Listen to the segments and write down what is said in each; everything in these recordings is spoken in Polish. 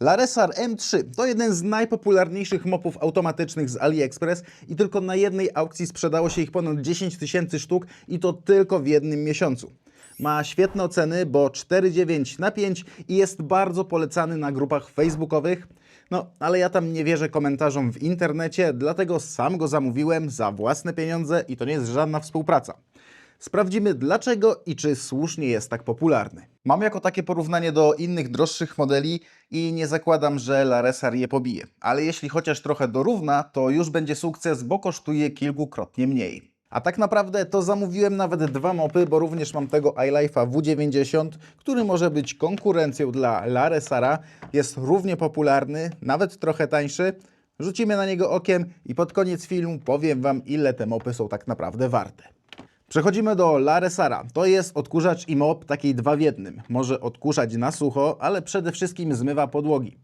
Laresar M3 to jeden z najpopularniejszych mopów automatycznych z AliExpress i tylko na jednej aukcji sprzedało się ich ponad 10 tysięcy sztuk i to tylko w jednym miesiącu. Ma świetne oceny, bo 4,9 na 5 i jest bardzo polecany na grupach facebookowych. No, ale ja tam nie wierzę komentarzom w internecie, dlatego sam go zamówiłem za własne pieniądze i to nie jest żadna współpraca. Sprawdzimy dlaczego i czy słusznie jest tak popularny. Mam jako takie porównanie do innych droższych modeli i nie zakładam, że Laresar je pobije. Ale jeśli chociaż trochę dorówna, to już będzie sukces, bo kosztuje kilkukrotnie mniej. A tak naprawdę to zamówiłem nawet dwa mopy, bo również mam tego iLife'a W90, który może być konkurencją dla Laresara. Jest równie popularny, nawet trochę tańszy. Rzucimy na niego okiem i pod koniec filmu powiem Wam, ile te mopy są tak naprawdę warte. Przechodzimy do Laresara. To jest odkurzacz i mop takiej dwa w jednym. Może odkurzać na sucho, ale przede wszystkim zmywa podłogi.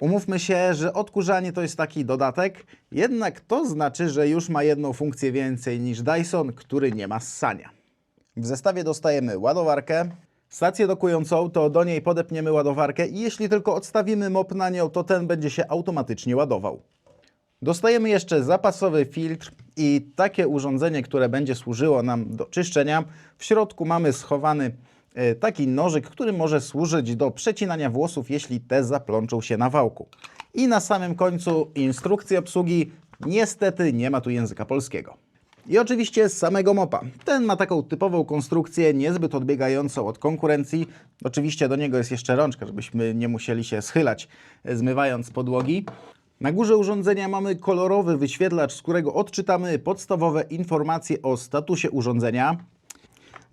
Umówmy się, że odkurzanie to jest taki dodatek, jednak to znaczy, że już ma jedną funkcję więcej niż Dyson, który nie ma ssania. W zestawie dostajemy ładowarkę, stację dokującą, to do niej podepniemy ładowarkę i jeśli tylko odstawimy mop na nią, to ten będzie się automatycznie ładował. Dostajemy jeszcze zapasowy filtr i takie urządzenie, które będzie służyło nam do czyszczenia. W środku mamy schowany e, taki nożyk, który może służyć do przecinania włosów, jeśli te zaplączą się na wałku. I na samym końcu instrukcja obsługi. Niestety nie ma tu języka polskiego. I oczywiście samego mopa. Ten ma taką typową konstrukcję, niezbyt odbiegającą od konkurencji. Oczywiście do niego jest jeszcze rączka, żebyśmy nie musieli się schylać, e, zmywając podłogi. Na górze urządzenia mamy kolorowy wyświetlacz, z którego odczytamy podstawowe informacje o statusie urządzenia.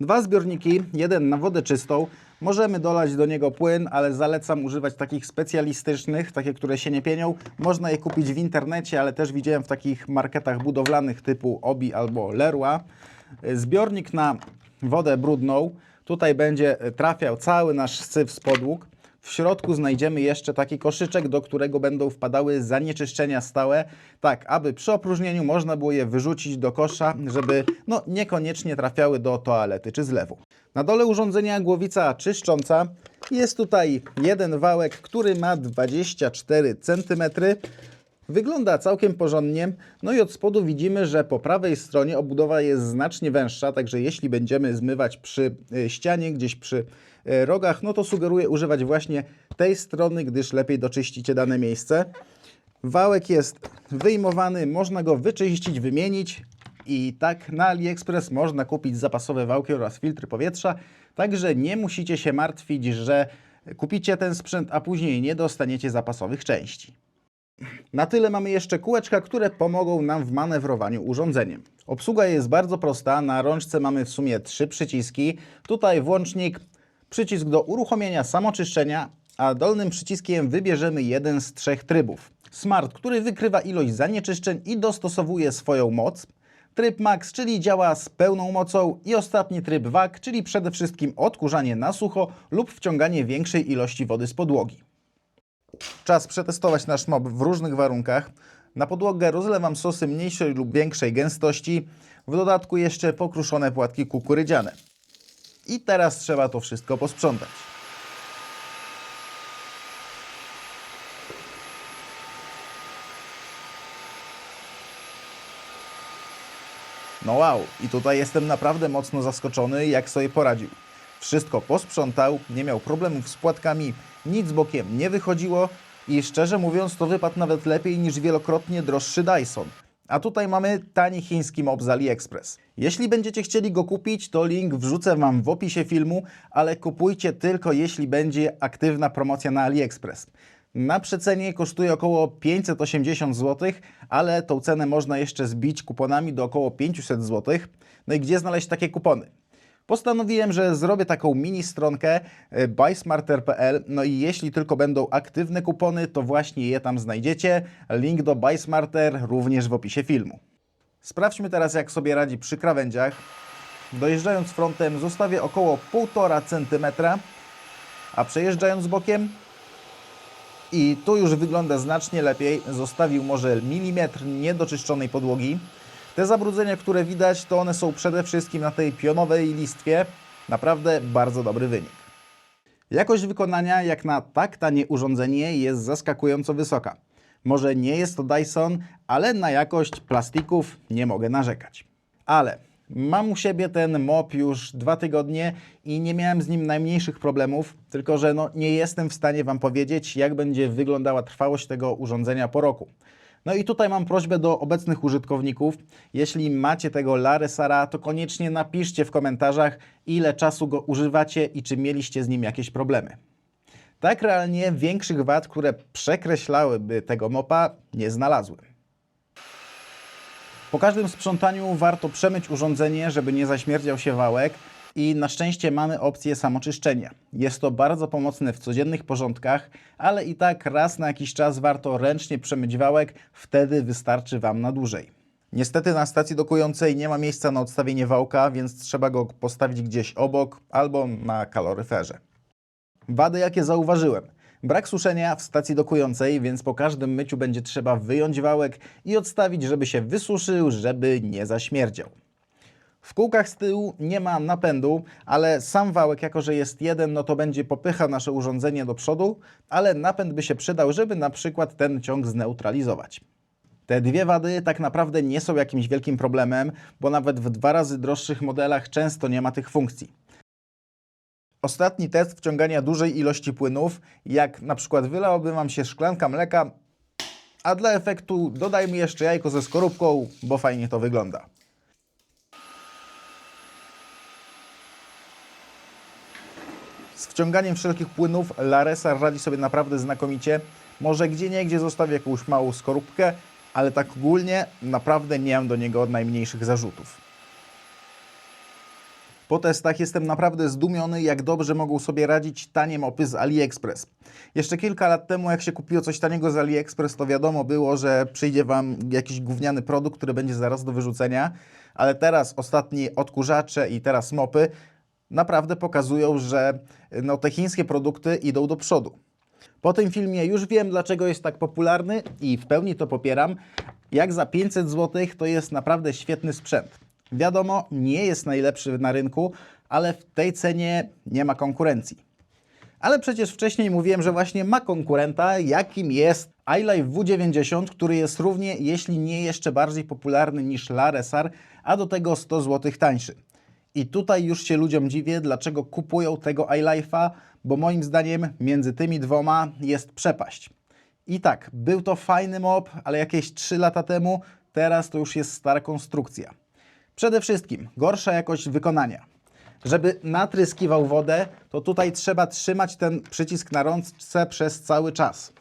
Dwa zbiorniki, jeden na wodę czystą. Możemy dolać do niego płyn, ale zalecam używać takich specjalistycznych, takie, które się nie pienią. Można je kupić w internecie, ale też widziałem w takich marketach budowlanych typu Obi albo Leroy. Zbiornik na wodę brudną. Tutaj będzie trafiał cały nasz syf z podłóg. W środku znajdziemy jeszcze taki koszyczek, do którego będą wpadały zanieczyszczenia stałe, tak aby przy opróżnieniu można było je wyrzucić do kosza, żeby no, niekoniecznie trafiały do toalety czy zlewu. Na dole urządzenia głowica czyszcząca. Jest tutaj jeden wałek, który ma 24 cm. Wygląda całkiem porządnie. No i od spodu widzimy, że po prawej stronie obudowa jest znacznie węższa, także jeśli będziemy zmywać przy y, ścianie, gdzieś przy y, rogach, no to sugeruję używać właśnie tej strony, gdyż lepiej doczyścicie dane miejsce. Wałek jest wyjmowany, można go wyczyścić, wymienić i tak na AliExpress można kupić zapasowe wałki oraz filtry powietrza, także nie musicie się martwić, że kupicie ten sprzęt, a później nie dostaniecie zapasowych części. Na tyle mamy jeszcze kółeczka, które pomogą nam w manewrowaniu urządzeniem. Obsługa jest bardzo prosta. Na rączce mamy w sumie trzy przyciski. Tutaj włącznik, przycisk do uruchomienia samoczyszczenia, a dolnym przyciskiem wybierzemy jeden z trzech trybów. Smart, który wykrywa ilość zanieczyszczeń i dostosowuje swoją moc. Tryb Max, czyli działa z pełną mocą i ostatni tryb WAG, czyli przede wszystkim odkurzanie na sucho lub wciąganie większej ilości wody z podłogi. Czas przetestować nasz mop w różnych warunkach. Na podłogę rozlewam sosy mniejszej lub większej gęstości. W dodatku jeszcze pokruszone płatki kukurydziane. I teraz trzeba to wszystko posprzątać. No wow, i tutaj jestem naprawdę mocno zaskoczony, jak sobie poradził. Wszystko posprzątał, nie miał problemów z płatkami, nic bokiem nie wychodziło i szczerze mówiąc to wypadł nawet lepiej niż wielokrotnie droższy Dyson. A tutaj mamy tani chiński mop z AliExpress. Jeśli będziecie chcieli go kupić, to link wrzucę Wam w opisie filmu, ale kupujcie tylko jeśli będzie aktywna promocja na AliExpress. Na przecenie kosztuje około 580 zł, ale tą cenę można jeszcze zbić kuponami do około 500 zł. No i gdzie znaleźć takie kupony? Postanowiłem, że zrobię taką mini stronkę e, buysmarter.pl. No i jeśli tylko będą aktywne kupony, to właśnie je tam znajdziecie. Link do Buysmarter również w opisie filmu. Sprawdźmy teraz, jak sobie radzi przy krawędziach. Dojeżdżając frontem zostawię około 1,5 cm, a przejeżdżając bokiem i tu już wygląda znacznie lepiej. Zostawił może milimetr niedoczyszczonej podłogi. Te zabrudzenia, które widać, to one są przede wszystkim na tej pionowej listwie. Naprawdę bardzo dobry wynik. Jakość wykonania jak na tak tanie urządzenie jest zaskakująco wysoka. Może nie jest to Dyson, ale na jakość plastików nie mogę narzekać. Ale mam u siebie ten mop już dwa tygodnie i nie miałem z nim najmniejszych problemów, tylko że no, nie jestem w stanie Wam powiedzieć, jak będzie wyglądała trwałość tego urządzenia po roku. No i tutaj mam prośbę do obecnych użytkowników. Jeśli macie tego Laresara, to koniecznie napiszcie w komentarzach, ile czasu go używacie i czy mieliście z nim jakieś problemy. Tak realnie większych wad, które przekreślałyby tego mopa, nie znalazłem. Po każdym sprzątaniu warto przemyć urządzenie, żeby nie zaśmierdział się wałek i na szczęście mamy opcję samoczyszczenia. Jest to bardzo pomocne w codziennych porządkach, ale i tak raz na jakiś czas warto ręcznie przemyć wałek, wtedy wystarczy Wam na dłużej. Niestety na stacji dokującej nie ma miejsca na odstawienie wałka, więc trzeba go postawić gdzieś obok albo na kaloryferze. Wady jakie zauważyłem. Brak suszenia w stacji dokującej, więc po każdym myciu będzie trzeba wyjąć wałek i odstawić, żeby się wysuszył, żeby nie zaśmierdział. W kółkach z tyłu nie ma napędu, ale sam wałek, jako że jest jeden, no to będzie popychał nasze urządzenie do przodu, ale napęd by się przydał, żeby na przykład ten ciąg zneutralizować. Te dwie wady tak naprawdę nie są jakimś wielkim problemem, bo nawet w dwa razy droższych modelach często nie ma tych funkcji. Ostatni test wciągania dużej ilości płynów, jak na przykład wylałoby Wam się szklanka mleka, a dla efektu dodajmy jeszcze jajko ze skorupką, bo fajnie to wygląda. Wciąganiem wszelkich płynów Laresa radzi sobie naprawdę znakomicie. Może gdzie niegdzie zostawi jakąś małą skorupkę, ale tak ogólnie naprawdę nie mam do niego najmniejszych zarzutów. Po testach jestem naprawdę zdumiony, jak dobrze mogą sobie radzić tanie mopy z AliExpress. Jeszcze kilka lat temu, jak się kupiło coś taniego z AliExpress, to wiadomo było, że przyjdzie Wam jakiś gówniany produkt, który będzie zaraz do wyrzucenia, ale teraz ostatnie odkurzacze i teraz mopy naprawdę pokazują, że no, te chińskie produkty idą do przodu. Po tym filmie już wiem, dlaczego jest tak popularny i w pełni to popieram. Jak za 500 zł to jest naprawdę świetny sprzęt. Wiadomo, nie jest najlepszy na rynku, ale w tej cenie nie ma konkurencji. Ale przecież wcześniej mówiłem, że właśnie ma konkurenta, jakim jest iLife W90, który jest równie, jeśli nie jeszcze bardziej popularny niż Laresar, a do tego 100 zł tańszy. I tutaj już się ludziom dziwię, dlaczego kupują tego iLife'a, bo moim zdaniem między tymi dwoma jest przepaść. I tak, był to fajny mop, ale jakieś 3 lata temu, teraz to już jest stara konstrukcja. Przede wszystkim gorsza jakość wykonania. Żeby natryskiwał wodę, to tutaj trzeba trzymać ten przycisk na rączce przez cały czas.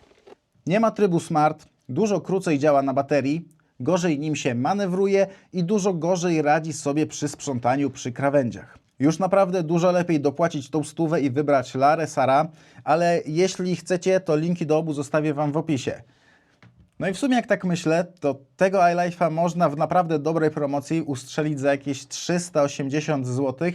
Nie ma trybu smart, dużo krócej działa na baterii, gorzej nim się manewruje i dużo gorzej radzi sobie przy sprzątaniu przy krawędziach. Już naprawdę dużo lepiej dopłacić tą stówę i wybrać Larę Sara, ale jeśli chcecie, to linki do obu zostawię Wam w opisie. No i w sumie jak tak myślę, to tego iLife'a można w naprawdę dobrej promocji ustrzelić za jakieś 380 zł,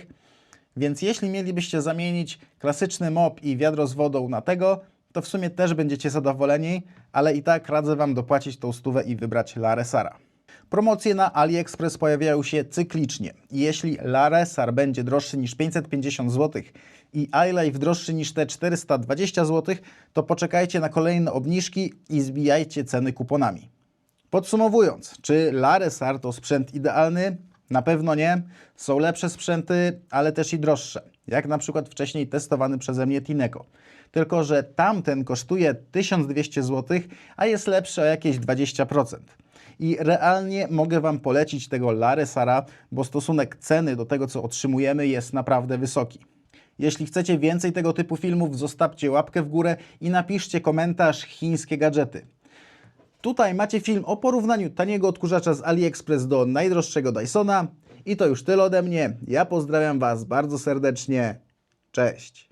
więc jeśli mielibyście zamienić klasyczny mop i wiadro z wodą na tego, to w sumie też będziecie zadowoleni, ale i tak radzę Wam dopłacić tą stówę i wybrać Laresara. Promocje na AliExpress pojawiają się cyklicznie. Jeśli Laresar będzie droższy niż 550 zł i iLife droższy niż te 420 zł, to poczekajcie na kolejne obniżki i zbijajcie ceny kuponami. Podsumowując, czy Laresar to sprzęt idealny? Na pewno nie. Są lepsze sprzęty, ale też i droższe. Jak na przykład wcześniej testowany przeze mnie Tineco. Tylko, że tamten kosztuje 1200 zł, a jest lepszy o jakieś 20%. I realnie mogę Wam polecić tego Laresara, bo stosunek ceny do tego, co otrzymujemy, jest naprawdę wysoki. Jeśli chcecie więcej tego typu filmów, zostawcie łapkę w górę i napiszcie komentarz chińskie gadżety. Tutaj macie film o porównaniu taniego odkurzacza z AliExpress do najdroższego Dysona. I to już tyle ode mnie. Ja pozdrawiam Was bardzo serdecznie. Cześć.